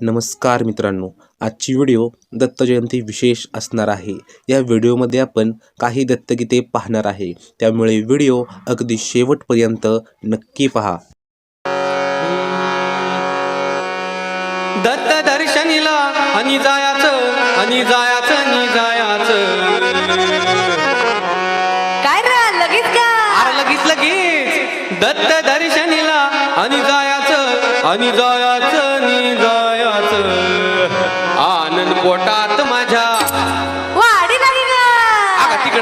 नमस्कार मित्रांनो आजची व्हिडिओ दत्त जयंती विशेष असणार आहे. या व्हिडिओमध्ये आपण काही दत्तगीते पाहणार आहे. त्यामुळे व्हिडिओ अगदी शेवटपर्यंत नक्की पहा. दत्त दर्शनीला आणि जायाच आणि जायाच आणि जायाच. काय रे लगेच का? लगेच लगेच. दत्त दर्शनीला आणि जायाच आणि जायाच आणि जा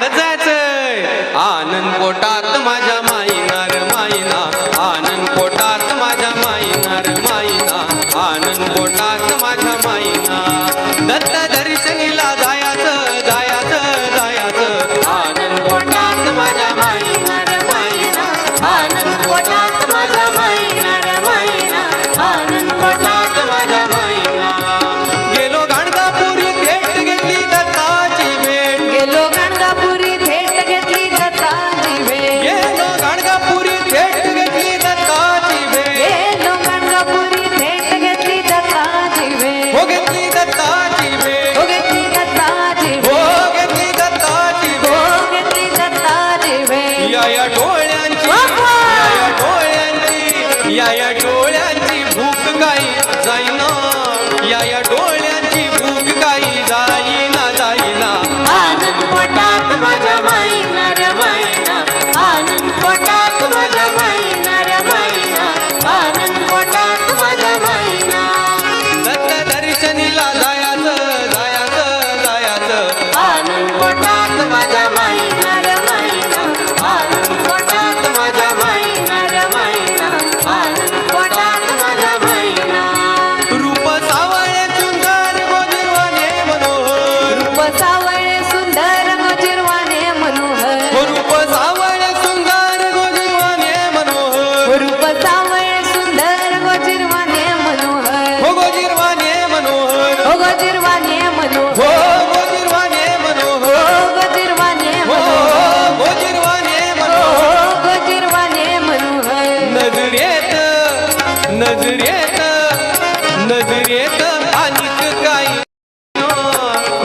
जायचंय. आनंद पोटात माझ्या माईना या या डोळ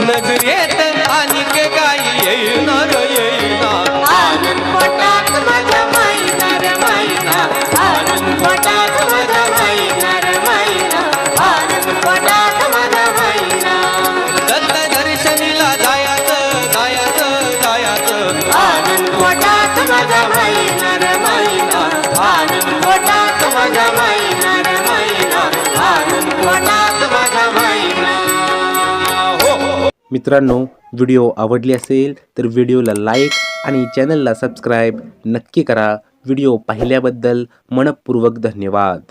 नजर येत आणि के गाई येणार येणार आनंद पोटात माझ्या माईना रे आनंद पोटात माझ्या माईना मित्रांनो व्हिडिओ आवडली असेल तर व्हिडिओला लाईक आणि चॅनलला सबस्क्राईब नक्की करा. व्हिडिओ पाहिल्याबद्दल मनपूर्वक धन्यवाद.